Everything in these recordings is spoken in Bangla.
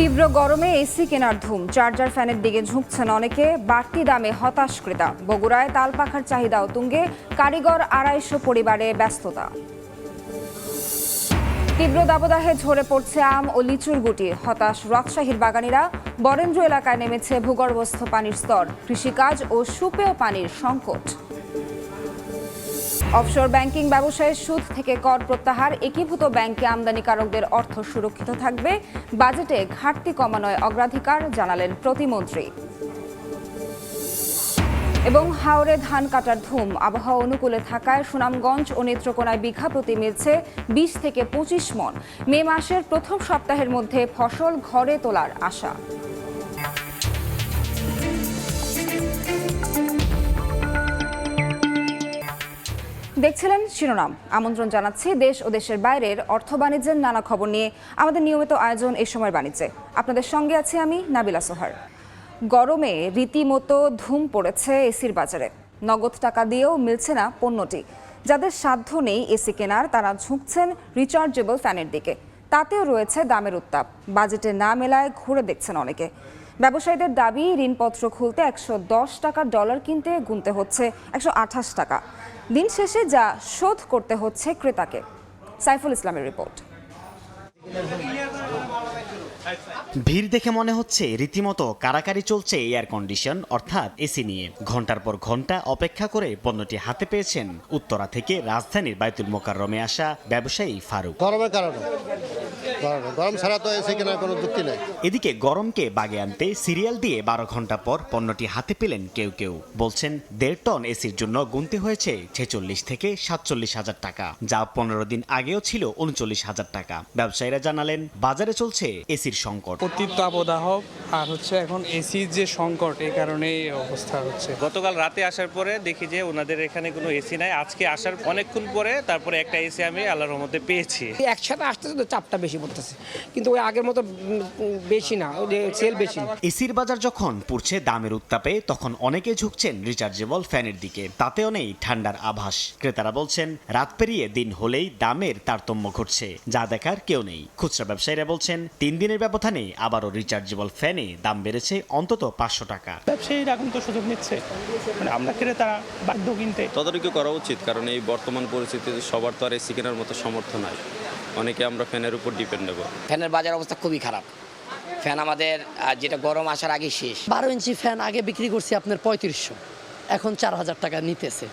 তীব্র গরমে এসি কেনার ধুম, চার্জার ফ্যানের দিকে ঝুঁকছেন অনেকে, বাড়তি দামে হতাশ ক্রেতা বগুড়ায় তাল পাখার চাহিদা তুঙ্গে, কারিগর আড়াইশো পরিবারে ব্যস্ততা। তীব্র দাবদাহে ঝরে পড়ছে আম ও লিচুর গুটি। হতাশ রাজশাহীর বাগানীরা, বরেন্দ্র এলাকায় নেমেছে ভূগর্ভস্থ পানির স্তর, কৃষিকাজ ও সুপেয় পানির সংকট। অফশোর ব্যাংকিং ব্যবসায়ের সুদ থেকে কর প্রত্যাহার, একীভূত ব্যাংকে আমদানিকারকদের অর্থ সুরক্ষিত থাকবে। বাজেটে ঘাটতি কমানোয় অগ্রাধিকার জানালেন প্রতিমন্ত্রী। এবং হাওড়ে ধান কাটার ধুম, আবহাওয়া অনুকূলে থাকায় সুনামগঞ্জ ও নেত্রকোনায় বিঘা প্রতি মিলছে বিশ থেকে পঁচিশ মন। মে মাসের প্রথম সপ্তাহের মধ্যে ফসল ঘরে তোলার আশা। দেখছিলেন শিরোনাম। আমন্ত্রণ জানাচ্ছি দেশ ও দেশের বাইরের অর্থ বাণিজ্যের নানা খবর নিয়ে। আমাদের নিয়মিত আয়োজন এই সময় বাণিজ্যে। আপনাদের সঙ্গে আছি আমি নাবিলা সোহার। গরমে রীতিমতো ধুম পড়েছে এসির বাজারে। নগদ টাকা দিয়েও মিলছে না পণ্যটি। যাদের সাধ্য নেই এসি কেনার, তারা ঝুঁকছেন রিচার্জেবল ফ্যানের দিকে। তাতেও রয়েছে দামের উত্তাপ। বাজেটে না মেলায় ঘুরে দেখছেন অনেকে। ব্যবসায়ীদের দাবি, ঋণপত্র খুলতে একশো দশ টাকা ডলার কিনতে গুনতে হচ্ছে একশো আঠাশ টাকা। দিন শেষে যা শোধ করতে হচ্ছে ক্রেতাকে। সাইফুল ইসলামের রিপোর্ট। ভিড় দেখে মনে হচ্ছে রীতিমতো কারাকারি চলছে এয়ার কন্ডিশন অর্থাৎ এসি নিয়ে। ঘণ্টার পর ঘণ্টা অপেক্ষা করে পণ্যটি হাতে পেয়েছেন উত্তরা থেকে রাজধানীর বাইতুল মোকাররমে আসা ব্যবসায়ী ফারুক। গরমের কারণে। গরম। ছাড়া তো এসে কেনার কোনো যুক্তি নেই। এদিকে গরমকে বাগে আনতে সিরিয়াল দিয়ে বারো ঘণ্টা পর পণ্যটি হাতে পেলেন কেউ কেউ। বলছেন দেড় টন এসির জন্য গুনতে হয়েছে ছেচল্লিশ থেকে সাতচল্লিশ হাজার টাকা যা পনেরো দিন আগেও ছিল উনচল্লিশ হাজার টাকা। ব্যবসায়ীরা জানালেন বাজারে চলছে এসির সংকট। অতি তাপদাহ আর হচ্ছে এখন এসির যে সংকট এই কারণে এই অবস্থা হচ্ছে। গতকাল রাতে আসার পরে দেখি যে ওনাদের এখানে কোনো এসি নাই। আজকে আসার অনেকক্ষণ পরে তারপরে একটা এসি আমি আল্লাহর রহমতে পেয়েছি। একসাথে আসতেছে তো চাপটা বেশি পড়তেছে। কিন্তু ওই আগের মতো বেশি না ওই যে সেল বেশি এসির বাজার যখন পড়ছে দামের উত্তাপে তখন অনেকে ঝুঁকছেন রিচার্জেবল ফ্যানের দিকে। তাতেও নেই ঠান্ডার আভাস। ক্রেতারা বলছেন রাত পেরিয়ে দিন হলেই দামের তারতম্য ঘটছে। যা দেখার কেউ নেই। খুচরা ব্যবসায়ীরা বলছেন তিন দিনের ব্যবধানে আবারও রিচার্জেবল ফ্যানে দাম বেড়েছে অন্তত পাঁচশো টাকা। ব্যবসায়ীরা এখন তো সুযোগ নিচ্ছে। মানে আমরা ক্রেতারা বাধ্য কিনতে। তদারকি করা উচিত কারণ এই বর্তমান পরিস্থিতিতে সবার তো আর এসি কেনার মতো সামর্থ্য নাই। অনেকে আমরা ফ্যানের উপর ডিপেন্ডেবল ফ্যানের বাজার অবস্থা খুবই খারাপ। ফ্যান আমাদের যেটা গরম আসার আগে শেষ। বারো ইঞ্চি ফ্যান আগে বিক্রি করছি আপনার পঁয়ত্রিশশো। এখন চার হাজার টাকা নিতেছে।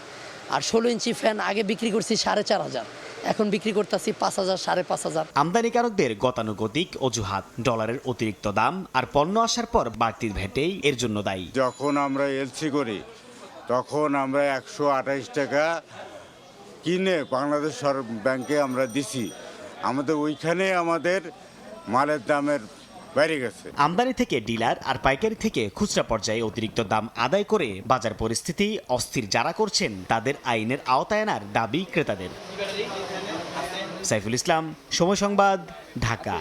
আর ষোলো ইঞ্চি ফ্যান আগে বিক্রি করছি সাড়ে চার হাজার। এখন বিক্রি করতেছি পাঁচ হাজার সাড়ে পাঁচ হাজার। আমদানিকারকদের গতানুগতিক অজুহাত ডলারের অতিরিক্ত দাম আর পণ্য আসার পর বাড়তি ভেটেই এর জন্য দায়ী। যখন আমরা এলসি করি তখন আমরা একশো আঠাইশ টাকা কিনে বাংলাদেশ সর- ব্যাংকে আমরা দিছি। আমাদের ওইখানে আমাদের মালের দামের গেছে। আমদানি থেকে ডিলার আর পাইকারি থেকে খুচরা পর্যায়ে অতিরিক্ত দাম আদায় করে বাজার পরিস্থিতি অস্থির যারা করছেন তাদের আইনের আওতায় আনার দাবি ক্রেতাদের। সাইফুল ইসলাম সময় সংবাদ ঢাকা।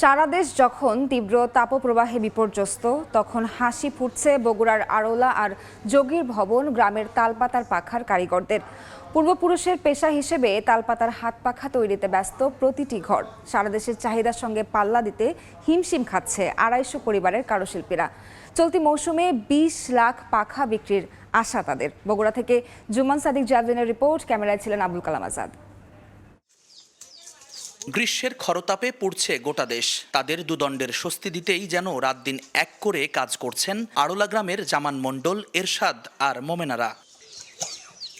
সারা দেশ যখন তীব্র তাপপ্রবাহে বিপর্যস্ত তখন হাসি ফুটছে বগুড়ার আড়লা আর যোগীর ভবন গ্রামের তালপাতার পাখার কারিগরদের। পূর্বপুরুষের পেশা হিসেবে তালপাতার হাত পাখা তৈরিতে ব্যস্ত প্রতিটি ঘর। সারা দেশের চাহিদার সঙ্গে পাল্লা দিতে হিমশিম খাচ্ছে আড়াইশো পরিবারের কারুশিল্পীরা। চলতি মৌসুমে বিশ লাখ পাখা বিক্রির আশা তাদের। বগুড়া থেকে জুমান সাদিক জাভদিনের রিপোর্ট, ক্যামেরায় ছিলেন আবুল কালাম আজাদ। গ্রীষ্মের খরতাপে পুড়ছে গোটা দেশ। তাদের দুদণ্ডের স্বস্তি দিতেই যেন রাত দিন এক করে কাজ করছেন আড়লা গ্রামের জামান মণ্ডল, এরশাদ আর মোমেনারা।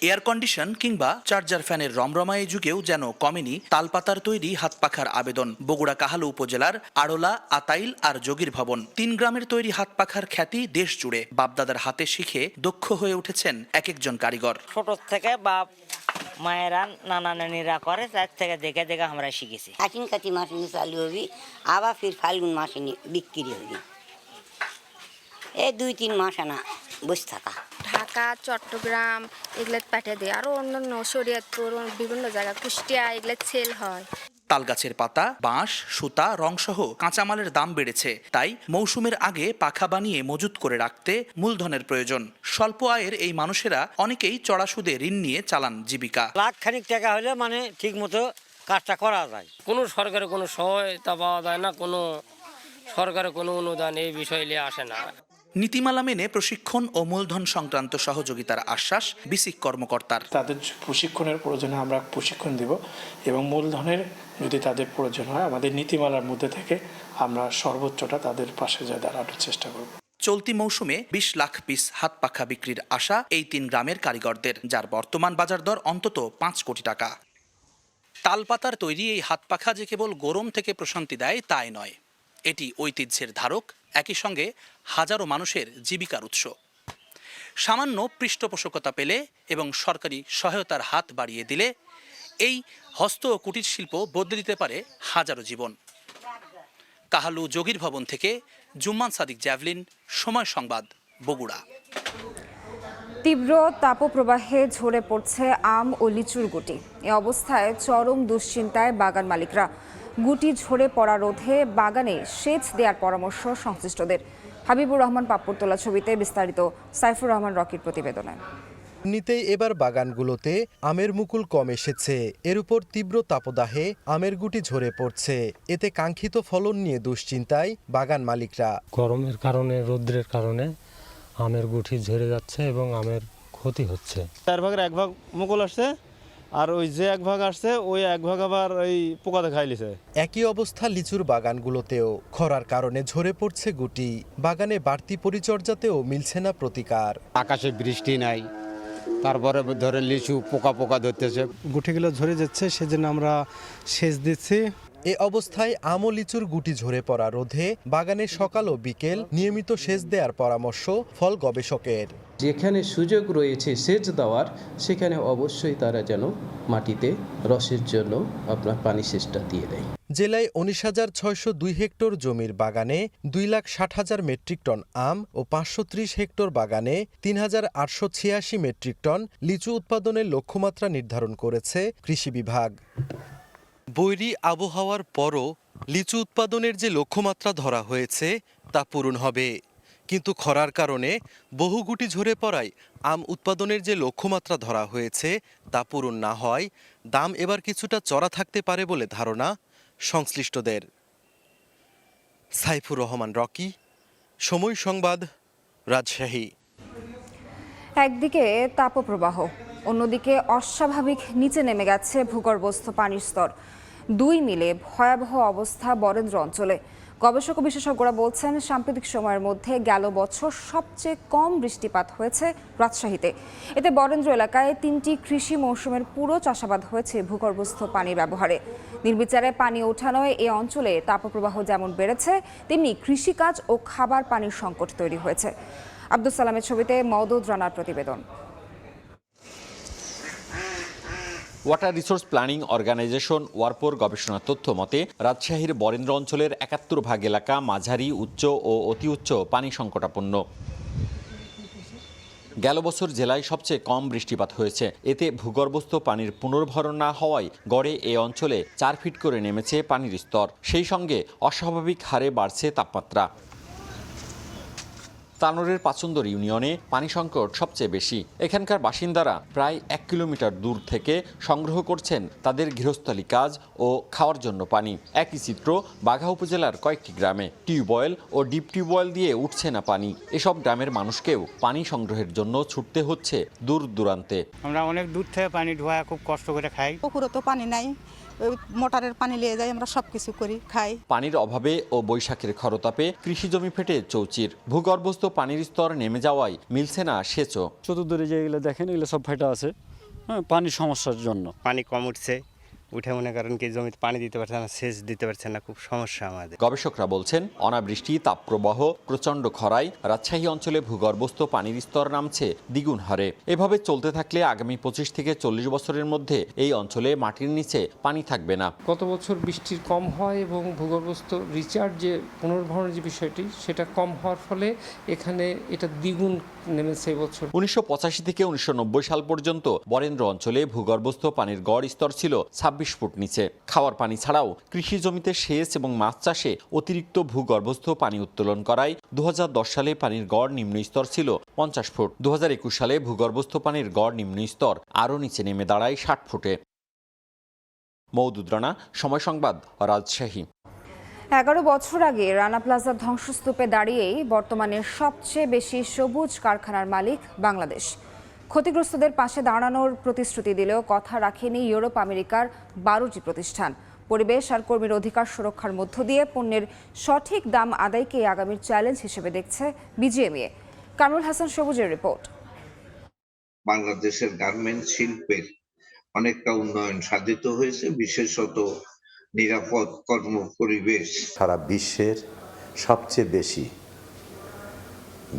এয়ার কন্ডিশন কিংবা চার্জার ফ্যানের রমরমায় যুগেও যেন কমেনি তালপাতার তৈরি হাত পাখার আবেদন। বগুড়া কাহালু উপজেলার আড়লা আতাইল আর যোগীর ভবন। তিন গ্রামের তৈরি হাত পাখার খ্যাতি দেশ জুড়ে বাপদাদার হাতে শিখে দক্ষ হয়ে উঠেছেন এক একজন কারিগর। ছোট থেকে বাপ মায়েরা নানা নানিরা করে তার থেকে দেখে দেখে আমরা শিখেছি। আশ্বিন কাতি মাসে চালু হবি আবার ফির ফাল্গুন মাসে বিক্রি হবি। এই দুই তিন মাস আনা বসে থাকা। ঢাকা চট্টগ্রাম এগুলো পাঠিয়ে দেয়। আরও অন্যান্য শরীয়তপুর বিভিন্ন জায়গা কুষ্টিয়া এগুলো সেল হয়। তালগাছের পাতা বাঁশ সুতা রংসহ কাঁচামালের দাম বেড়েছে। তাই মৌসুমের আগে পাখা বানিয়ে মজুত করে রাখতে মূলধনের প্রয়োজন। স্বল্প আয়ের এই মানুষেরা অনেকেই চড়া সুদে ঋণ নিয়ে চালান জীবিকা। লাখ খানিক টাকা হলে মানে ঠিক মতো কাজটা করা যায়। কোনো সরকারের কোনো সহায়তা পাওয়া যায় না কোনো সরকারের কোনো অনুদান এই বিষয় নিয়ে আসে না। নীতিমালা মেনে প্রশিক্ষণ ও মূলধন সংক্রান্ত সহযোগিতার আশ্বাস বিসিক কর্মকর্তার। তাদের প্রশিক্ষণের প্রয়োজনে আমরা প্রশিক্ষণ দিব এবং মূলধনের যদি তাদের প্রয়োজন হয় আমাদের নীতিমালার মধ্যে থেকে আমরা সর্বোচ্চটা তাদের পাশে যা দাঁড়ানোর চেষ্টা করব। চলতি মৌসুমে বিশ লাখ পিস হাত পাখা বিক্রির আশা এই তিন গ্রামের কারিগরদের যার বর্তমান বাজার দর অন্তত পাঁচ কোটি টাকা। তালপাতার তৈরি এই হাত পাখা যে কেবল গরম থেকে প্রশান্তি দেয় তাই নয়। এটি ঐতিহ্যের ধারক একই সঙ্গে হাজারো মানুষের জীবিকার উৎস। সামান্য পৃষ্ঠপোষকতা পেলে এবং সরকারি সহায়তার হাত বাড়িয়ে দিলে এই হস্ত ও কুটির শিল্প বদলে দিতে পারে হাজারো জীবন। কাহালু যোগীর ভবন থেকে জুম্মান সাদিক জ্যাভলিন, সময় সংবাদ, বগুড়া। তীব্র তাপপ্রবাহে ঝরে পড়ছে আম ও লিচুর গুটি। এ অবস্থায় চরম দুশ্চিন্তায় বাগান মালিকরা গুটি ঝরে পড়া রোধে বাগানে সেচ দেওয়ার পরামর্শ সংশ্লিষ্টদের। হাবিবুর রহমান পাপ্পুর তোলা ছবিতে বিস্তারিত সাইফুর রহমান রকির প্রতিবেদনে। এমনিতেই এবার বাগানগুলোতে আমের মুকুল কম এসেছে। এর উপর তীব্র তাপদাহে আমের গুটি ঝরে পড়ছে। এতে কাঙ্ক্ষিত ফলন নিয়ে দুশ্চিন্তায় বাগান মালিকরা। গরমের কারণে রৌদ্রের কারণে আমের গুটি ঝরে যাচ্ছে এবং আমের ক্ষতি হচ্ছে। চার ভাগের এক ভাগ মুকুল আসছে আর ওই যে এক ভাগ আসছে ওই এক ভাগ আবার ওই পোকাতে খাই লিছে। একই অবস্থা লিচুর বাগানগুলোতেও। খরার কারণে ঝরে পড়ছে গুটি। বাগানে বাড়তি পরিচর্যাতেও মিলছে না প্রতিকার। আকাশে বৃষ্টি নাই। তারপরে ধরে লিচু পোকা পোকা ধরতেছে। গুটিগুলো ঝরে যাচ্ছে সেজন্য আমরা সেচ দিচ্ছি। এ অবস্থায় আম ও লিচুর গুটি ঝরে পড়া রোধে বাগানে সকাল ও বিকেল নিয়মিত সেচ দেওয়ার পরামর্শ ফল গবেষকের। যেখানে সুযোগ রয়েছে সেচ দেওয়ার, সেখানে অবশ্যই তারা যেন মাটিতে রসের জন্য আপনার পানি সেচটা দিয়ে দেয়। জেলায় উনিশ হাজার ছয়শো দুই হেক্টর জমির বাগানে দুই লাখ ষাট হাজার মেট্রিক টন আম ও পাঁচশো ত্রিশ হেক্টর বাগানে তিন হাজার আটশো ছিয়াশি মেট্রিক টন লিচু উৎপাদনের লক্ষ্যমাত্রা নির্ধারণ করেছে কৃষি বিভাগ। বৈরী আবহাওয়ার পরও লিচু উৎপাদনের যে লক্ষ্যমাত্রা ধরা হয়েছে, তা পূরণ হবে। কিন্তু খরার কারণে বহু গুটি ঝরে পড়ায় আম উৎপাদনের যে লক্ষ্যমাত্রা ধরা হয়েছে তা পূরণ না হয়, দাম এবার কিছুটা চড়া থাকতে পারে বলে ধারণা সংশ্লিষ্টদের। সাইফুর রহমান, রকি, সময় সংবাদ, রাজশাহী। একদিকে তাপপ্রবাহ, অন্যদিকে অস্বাভাবিক নিচে নেমে গেছে ভূগর্ভস্থ পানির স্তর। দুই মিলে ভয়াবহ অবস্থা বরেন্দ্র অঞ্চলে। গবেষক বিশেষজ্ঞরা বলছেন, সাম্প্রতিক সময়ের মধ্যে গেল বছর সবচেয়ে কম বৃষ্টিপাত হয়েছে রাজশাহীতে। এতে বরেন্দ্র এলাকায় তিনটি কৃষি মৌসুমের পুরো চাষাবাদ হয়েছে ভূগর্ভস্থ পানির ব্যবহারে। নির্বিচারে পানি ওঠানোয় এ অঞ্চলে তাপপ্রবাহ যেমন বেড়েছে, তেমনি কৃষিকাজ ও খাবার পানির সংকট তৈরি হয়েছে। আব্দুল সালামের ছবিতে মওদুদ রানার প্রতিবেদন। ওয়াটার রিসোর্স প্ল্যানিং অর্গানাইজেশন ওয়ারপোর গবেষণা তথ্য মতে রাজশাহীর বরেন্দ্র অঞ্চলের একাত্তর ভাগ এলাকা মাঝারি উচ্চ ও অতি উচ্চ পানি সংকটাপন্ন গেল বছর জেলায় সবচেয়ে কম বৃষ্টিপাত হয়েছে। এতে ভূগর্ভস্থ পানির পুনর্ভরণ না হওয়ায় গড়ে এ অঞ্চলে চার ফিট করে নেমেছে পানির স্তর। সেই সঙ্গে অস্বাভাবিক হারে বাড়ছে তাপমাত্রা। তানোরের পাচন্দর ইউনিয়নে পানি সংকট সবচেয়ে বেশি। এখানকার বাসিন্দারা প্রায় এক কিলোমিটার দূর থেকে সংগ্রহ করছেন তাদের গৃহস্থলী কাজ ও খাওয়ার জন্য পানি। একই চিত্র বাঘা উপজেলার কয়েকটি গ্রামে। টিউবওয়েল ও ডিপ টিউবওয়েল দিয়ে উঠছে না পানি। এসব গ্রামের মানুষকেও পানি সংগ্রহের জন্য ছুটতে হচ্ছে দূর দূরান্তে। আমরা অনেক দূর থেকে পানি ধোয়া খুব কষ্ট করে খাই। পুকুরে তো পানি নাই। মোটরের পানি নিয়ে যাই আমরা সব কিছু করি খাই। পানির অভাবে ও বৈশাখের খরতাপে কৃষি জমি ফেটে চৌচির। ভূগর্ভস্থ পানির স্তর নেমে যাওয়ায় মিলছে না সেচও। চতুর্দরে যেগুলো দেখেন এগুলো সব ফেটা আছে। হ্যাঁ পানির সমস্যার জন্য। পানি কম উঠছে। উঠে মনে করেন কি জমিতে পানি দিতে পারছে না সেচ দিতে পারছে না খুব সমস্যা আমাদের। গবেষকরা বলছেন অনাবৃষ্টি তাপপ্রবাহ প্রচণ্ড খরায় রাজশাহী অঞ্চলে ভূগর্ভস্থ পানির স্তর নামছে দ্বিগুণ হারে। এভাবে চলতে থাকলে আগামী পঁচিশ থেকে চল্লিশ বছরের মধ্যে এই অঞ্চলে মাটির নিচে পানি থাকবে না। গত বছর বৃষ্টির কম হয় এবং ভূগর্ভস্থ রিচার্জ যে পুনর্ভরণের যে বিষয়টি সেটা কম হওয়ার ফলে এখানে এটা দ্বিগুণ নেমেছে এবছর উনিশশো থেকে উনিশশো নব্বই সাল পর্যন্ত বরেন্দ্র অঞ্চলে ভূগর্ভস্থ পানির গড় স্তর ছিল ছাব্বিশ ফুট নিচে। খাওয়ার পানি ছাড়াও কৃষি জমিতে সেচ এবং মাছ চাষে অতিরিক্ত ভূগর্ভস্থ পানি উত্তোলন করায় দু হাজার দশ সালে পানির গড় নিম্ন স্তর ছিল পঞ্চাশ ফুট। দু হাজার একুশ সালে ভূগর্ভস্থ পানির গড় নিম্ন স্তর আরও নিচে নেমে দাঁড়ায় ষাট ফুটে। মৌদুদ রানা, সময় সংবাদ, রাজশাহী। এগারো বছর আগে রানা প্লাজার ধ্বংসস্তূপে দাঁড়িয়েই বর্তমানে সবচেয়ে বেশি সবুজ কারখানার মালিক বাংলাদেশ। ক্ষতিগ্রস্তদের পাশে দাঁড়ানোর প্রতিশ্রুতি দিলেও কথা রাখেনি ইউরোপ আমেরিকার বারোটি প্রতিষ্ঠান। পরিবেশ আর কর্মীর অধিকার সুরক্ষার মধ্য দিয়ে পণ্যের সঠিক দাম আদায়কে আগামীর চ্যালেঞ্জ হিসেবে দেখছে বিজিএমইএ। কামরুল হাসান সবুজের রিপোর্ট। বাংলাদেশের গার্মেন্ট শিল্পের অনেকটা উন্নয়ন সাধিত হয়েছে, বিশেষত নিরাপদ কর্ম পরিবেশ সারা বিশ্বের সবচেয়ে বেশি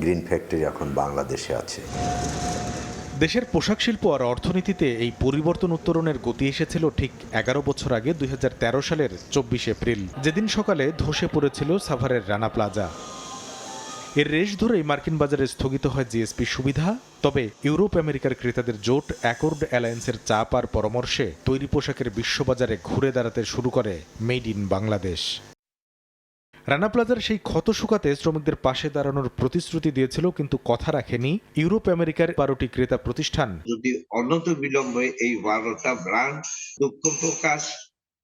গ্রিন ফ্যাক্টরি এখন বাংলাদেশে আছে। দেশের পোশাক শিল্প আর অর্থনীতিতে এই পরিবর্তন উত্তরণের গতি এসেছিল ঠিক এগারো বছর আগে দুই হাজার তেরো সালের চব্বিশ এপ্রিল। যেদিন সকালে ধসে পড়েছিল সাভারের রানা প্লাজা। এর রেশ ধরেই মার্কিন বাজারে স্থগিত হয় জিএসপি সুবিধা, তবে ইউরোপ আমেরিকার ক্রেতাদের জোট অ্যাকর্ড অ্যালায়েন্সের চাপ আর পরামর্শে তৈরি পোশাকের বিশ্ববাজারে ঘুরে দাঁড়াতে শুরু করে মেড ইন বাংলাদেশ। রানা প্লাজার সেই ক্ষত শুকাতে শ্রমিকদের পাশে দাঁড়ানোর প্রতিশ্রুতি দিয়েছিল, কিন্তু কথা রাখেনি ইউরোপ আমেরিকার বারোটি ক্রেতা প্রতিষ্ঠান। যদি অনত বিলম্বে এই বারোটা ব্র্যান্ড দুঃখ প্রকাশ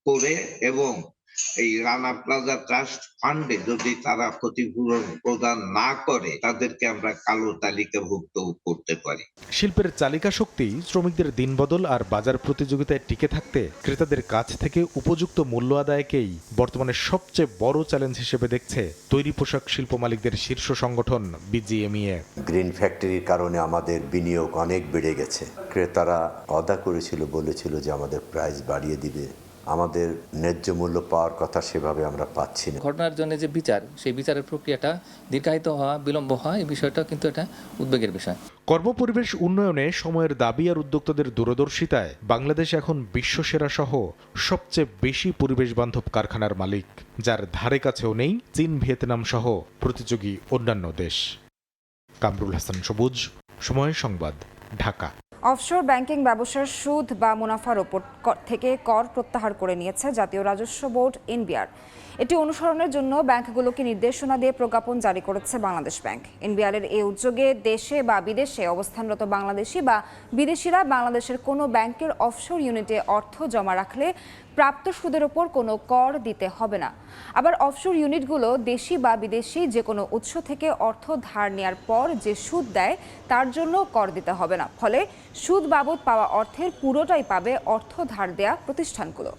করে এবং এই রানা প্লাজা ট্রাস্ট ফান্ডে যদি তারা ক্ষতিপূরণ প্রদান না করে তাদেরকে আমরা কালো তালিকাভুক্ত করতে পারি। শিল্পের চালিকা শক্তি শ্রমিকদের দিনবদল আর বাজার প্রতিযোগিতায় টিকে থাকতে ক্রেতাদের কাছ থেকে উপযুক্ত মূল্য আদায়কেই বর্তমানে সবচেয়ে বড় চ্যালেঞ্জ হিসেবে দেখছে তৈরি পোশাক শিল্প মালিকদের শীর্ষ সংগঠন বিজিএমইএ। গ্রিন ফ্যাক্টরির কারণে আমাদের বিনিয়োগ অনেক বেড়ে গেছে। ক্রেতারা অদা করেছিল বলেছিল যে আমাদের প্রাইস বাড়িয়ে দিবে। আমাদের ন্যায্য মূল্য পাওয়ার কথা সেভাবে আমরা পাচ্ছি না। ঘটনার জন্য যে বিচার সেই বিচারের প্রক্রিয়াটা দীর্ঘায়িত হওয়া বিলম্ব হওয়া এই বিষয়টা কিন্তু এটা উদ্বেগের বিষয়। কর্মপরিবেশ উন্নয়নে সময়ের দাবি আর উদ্যোক্তাদের দূরদর্শিতায় বাংলাদেশ এখন বিশ্বসেরা সহ সবচেয়ে বেশি পরিবেশ বান্ধব কারখানার মালিক যার ধারে কাছেও নেই চীন ভিয়েতনাম সহ প্রতিযোগী অন্যান্য দেশ। কামরুল হাসান সবুজ সময় সংবাদ ঢাকা। অফশোর ব্যাংকিং ব্যবসার সুদ বা মুনাফার ওপর থেকে কর প্রত্যাহার করে নিয়েছে জাতীয় রাজস্ব বোর্ড, এনবিআর। এটি অনুসরণের জন্য ব্যাংকগুলোকে নির্দেশনা দিয়ে প্রজ্ঞাপন জারি করেছে বাংলাদেশ ব্যাংক। এনবিআরের এই উদ্যোগে দেশে বা বিদেশে অবস্থানরত বাংলাদেশি বা বিদেশিরা বাংলাদেশের কোনো ব্যাংকের অফশোর ইউনিটে অর্থ জমা রাখলে প্রাপ্ত সুদের ওপর কোনো কর দিতে হবে না। আবার অফশোর ইউনিটগুলো দেশি বা বিদেশি যে কোনো উৎস থেকে অর্থ ধার নেওয়ার পর যে সুদ দেয়, তার জন্য কর দিতে হবে না। ফলে সুদ বাবদ পাওয়া অর্থের পুরোটাই পাবে অর্থ ধার দেয়া প্রতিষ্ঠানগুলো।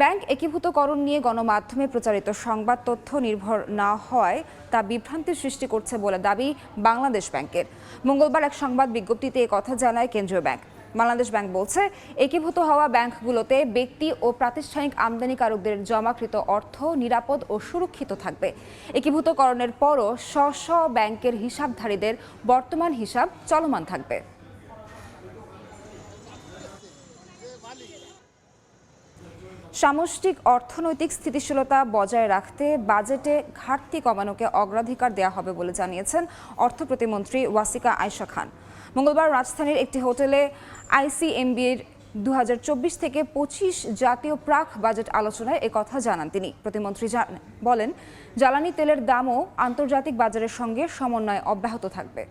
ব্যাংক একীভূতকরণ নিয়ে গণমাধ্যমে প্রচারিত সংবাদ তথ্য নির্ভর না হওয়ায় তা বিভ্রান্তির সৃষ্টি করছে বলে দাবি বাংলাদেশ ব্যাংকের। মঙ্গলবার এক সংবাদ বিজ্ঞপ্তিতে কথা জানায় কেন্দ্রীয় ব্যাংক। বাংলাদেশ ব্যাংক বলছে, একীভূত হওয়া ব্যাংকগুলোতে ব্যক্তি ও প্রাতিষ্ঠানিক আমদানিকারকদের জমাকৃত অর্থ নিরাপদ ও সুরক্ষিত থাকবে। একীভূতকরণের পরও স্ব স্ব ব্যাংকের হিসাবধারীদের বর্তমান হিসাব চলমান থাকবে। সামষ্টিক অর্থনৈতিক স্থিতিশীলতা বজায় রাখতে বাজেটে ঘাটতি কমানোকে অগ্রাধিকার দেওয়া হবে বলে জানিয়েছেন অর্থ প্রতিমন্ত্রী ওয়াসিকা আয়শা খান। মঙ্গলবার রাজধানীর একটি হোটেলে আইসিএমবির দু থেকে পঁচিশ জাতীয় প্রাক বাজেট আলোচনায় কথা জানান তিনি। প্রতিমন্ত্রী বলেন, জ্বালানি তেলের দামও আন্তর্জাতিক বাজারের সঙ্গে সমন্বয় অব্যাহত থাকবে।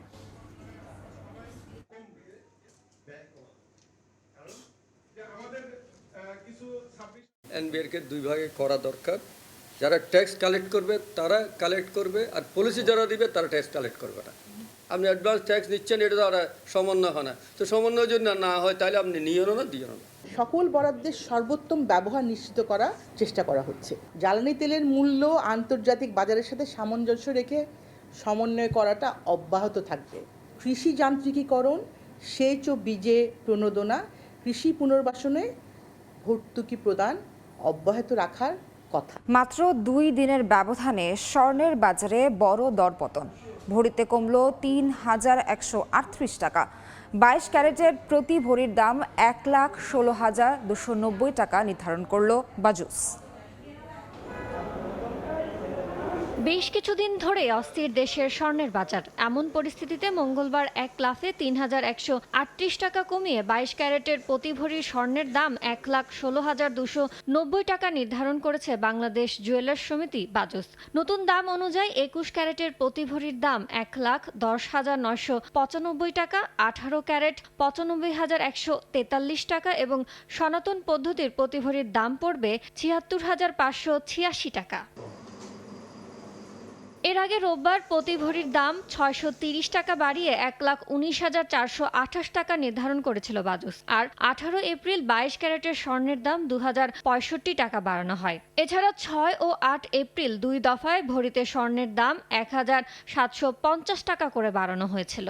এনবিআরকে দুই ভাগে করা দরকার। যারা ট্যাক্স কালেক্ট করবে, তারা কালেক্ট করবে, আর পলিসি যারা দিবে, তারা ট্যাক্স কালেক্ট করবে না। আপনি অ্যাডভান্স ট্যাক্স নিচ্ছেন এটা দ্বারা সমন্বয় হয় না। তো সমন্বয় যদি না- হয় তাহলে আপনি নিয়েও না দিও না। সকল বরাদ্দের সর্বোত্তম ব্যবহার নিশ্চিত করার চেষ্টা করা হচ্ছে। জ্বালানি তেলের মূল্য আন্তর্জাতিক বাজারের সাথে সামঞ্জস্য রেখে সমন্বয় করাটা অব্যাহত থাকবে। কৃষি যান্ত্রিকীকরণ সেচ ও বীজে প্রণোদনা কৃষি পুনর্বাসনে ভর্তুকি প্রদান অব্যাহত রাখার কথা। মাত্র দুই দিনের ব্যবধানে স্বর্ণের বাজারে বড় দরপতন। ভরিতে কমল তিন হাজার একশো আটত্রিশ টাকা। বাইশ ক্যারেটের প্রতি ভরির দাম এক লাখ ষোলো হাজার দুশো নব্বই টাকা নির্ধারণ করল বাজুস। বেশ কিছুদিন ধরে অস্থির দেশের স্বর্ণের বাজার। এমন পরিস্থিতিতে মঙ্গলবার এক লাফে তিন হাজার একশো আটত্রিশ টাকা কমিয়ে বাইশ ক্যারেটের প্রতি ভরি স্বর্ণের দাম এক লাখ ষোলো হাজার দুশো নব্বই টাকা নির্ধারণ করেছে বাংলাদেশ জুয়েলার্স সমিতি, বাজস। নতুন দাম অনুযায়ী একুশ ক্যারেটের প্রতি ভরির দাম এক লাখ দশ হাজার নয়শো পঁচানব্বই টাকা, আঠারো ক্যারেট পঁচানব্বই হাজার একশো তেতাল্লিশ টাকা এবং সনাতন পদ্ধতির প্রতি ভরির দাম পড়বে ছিয়াত্তর হাজার পাঁচশো ছিয়াশি টাকা। এর আগে রোববার প্রতি ভরির দাম ছয়শো টাকা বাড়িয়ে এক লাখ উনিশ হাজার চারশো আঠাশ টাকা নির্ধারণ করেছিল বাজুস। আর আঠারো এপ্রিল বাইশ ক্যারেটের স্বর্ণের দাম দু হাজার পঁয়ষট্টি টাকা বাড়ানো হয়। এছাড়া ছয় ও আট এপ্রিল দুই দফায় ভরিতে স্বর্ণের দাম এক হাজার সাতশো পঞ্চাশ টাকা করে বাড়ানো হয়েছিল।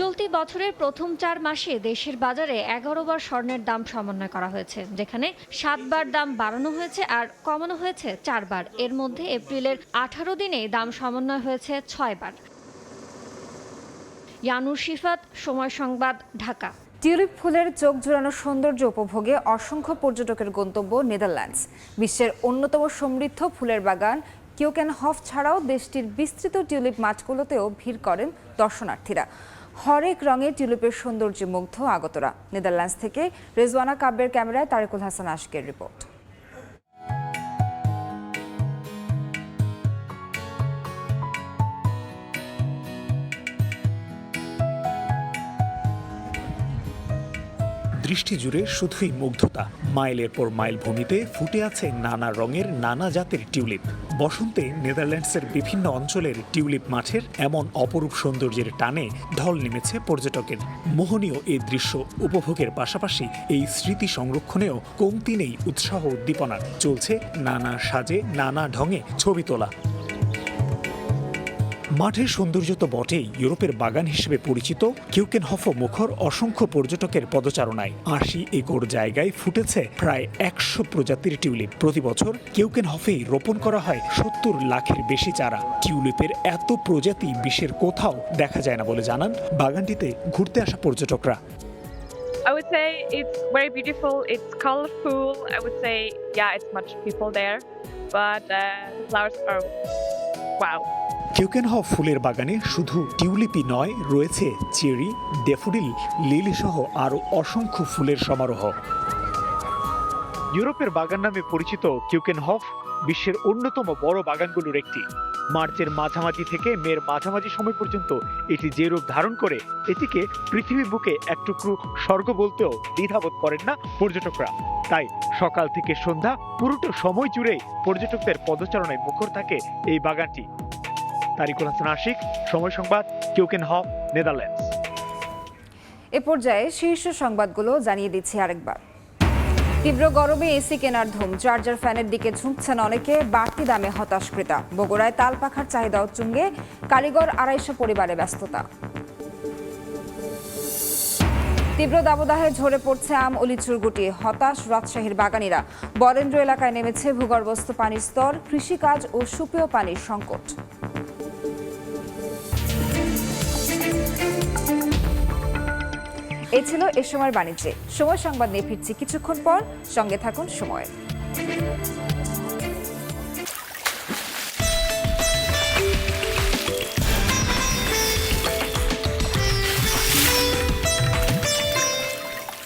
চলতি বছরের প্রথম চার মাসে দেশের বাজারে এগারো বার স্বর্ণের দাম সমন্বয় করা হয়েছে, যেখানে সাতবার দাম বাড়ানো হয়েছে আর কমানো হয়েছে চারবার এর মধ্যে এপ্রিলের আঠারো দিনে দাম সমন্বয় হয়েছে ছয়বার ইয়ানুর শিফাত, সময় সংবাদ, ঢাকা। টিউলিপ ফুলের চোখ জোড়ানো সৌন্দর্য উপভোগে অসংখ্য পর্যটকের গন্তব্য নেদারল্যান্ডস। বিশ্বের অন্যতম সমৃদ্ধ ফুলের বাগান কিউকেনহফ ছাড়াও দেশটির বিস্তৃত টিউলিপ মাঠগুলোতেও ভিড় করেন দর্শনার্থীরা। হরেক রঙের টিউলিপের সৌন্দর্যে মুগ্ধ আগতরা। নেদারল্যান্ডস থেকে রেজওয়ানা কাব্যের ক্যামেরায় তারেকুল হাসান আশকের রিপোর্ট। দৃষ্টি জুড়ে শুধুই মুগ্ধতা। মাইলের পর মাইল ভূমিতে ফুটে আছে নানা রঙের নানা জাতের টিউলিপ। বসন্তে নেদারল্যান্ডসের বিভিন্ন অঞ্চলের টিউলিপ মাঠের এমন অপরূপ সৌন্দর্যের টানে ঢল নেমেছে পর্যটকের। মোহনীয় এই দৃশ্য উপভোগের পাশাপাশি এই স্মৃতি সংরক্ষণেও কমতি নেই উৎসাহ উদ্দীপনার। চলছে নানা সাজে, নানা ঢঙে ছবি তোলা। মাঠের সৌন্দর্য তো বটেই ইউরোপের বাগান হিসেবে পরিচিত কিউকেনহফ মুখর অসংখ্য পর্যটকের পদচারণায় আশি একর জায়গায় ফুটেছে প্রায় একশো প্রজাতির টিউলিপ প্রতি বছর কিউকেনহফেই রোপণ করা হয় সত্তর লাখের বেশি চারা টিউলিপের এত প্রজাতি বিশ্বের কোথাও দেখা যায় না বলে জানান বাগানটিতে ঘুরতে আসা পর্যটকরা I would say it's very beautiful. It's colorful. I would say, yeah, it's much people there, but uh, the flowers are wow. কিউকেনহফ ফুলের বাগানে শুধু টিউলিপই নয়, রয়েছে চেরি ডেফোডিল লিলি সহ আরও অসংখ্য ফুলের সমারোহ। ইউরোপের বাগান নামে পরিচিত কিউকেনহফ বিশ্বের অন্যতম বড় বাগানগুলোর একটি। মার্চের মাঝামাঝি থেকে মের মাঝামাঝি সময় পর্যন্ত এটি যে রূপ ধারণ করে, এটিকে পৃথিবী বুকে এক টুকরো স্বর্গ বলতেও দ্বিধাবোধ করেন না পর্যটকরা। তাই সকাল থেকে সন্ধ্যা পুরোটা সময় জুড়েই পর্যটকদের পদচারণায় মুখর থাকে এই বাগানটি। তারিকুল হাসান আশিক, সময় সংবাদ, কিউকেন হফ নেদারল্যান্ডস। এ পর্যায়ে শীর্ষ সংবাদগুলো জানিয়ে দিচ্ছি আরেকবার। তীব্র গরমে এসি কেনার ধুম, চার্জার ফ্যানের দিকে ঝুঁকছেন অনেকে, বাড়তি দামে হতাশ ক্রেতা বগুড়ায় তাল পাখার চাহিদা উচ্চুঙ্গে কারিগর আড়াইশো পরিবারে ব্যস্ততা। তীব্র দাবদাহে ঝরে পড়ছে আম ও লিচুর গুটি, হতাশ রাজশাহীর বাগানীরা। বরেন্দ্র এলাকায় নেমেছে ভূগর্ভস্থ পানির স্তর, কৃষিকাজ ও সুপেয় পানির সংকট। এই ছিল এ সময়ের বাণিজ্যে। সময় সংবাদ নিয়ে ফিরছি কিছুক্ষণ পর। সঙ্গে থাকুন সময়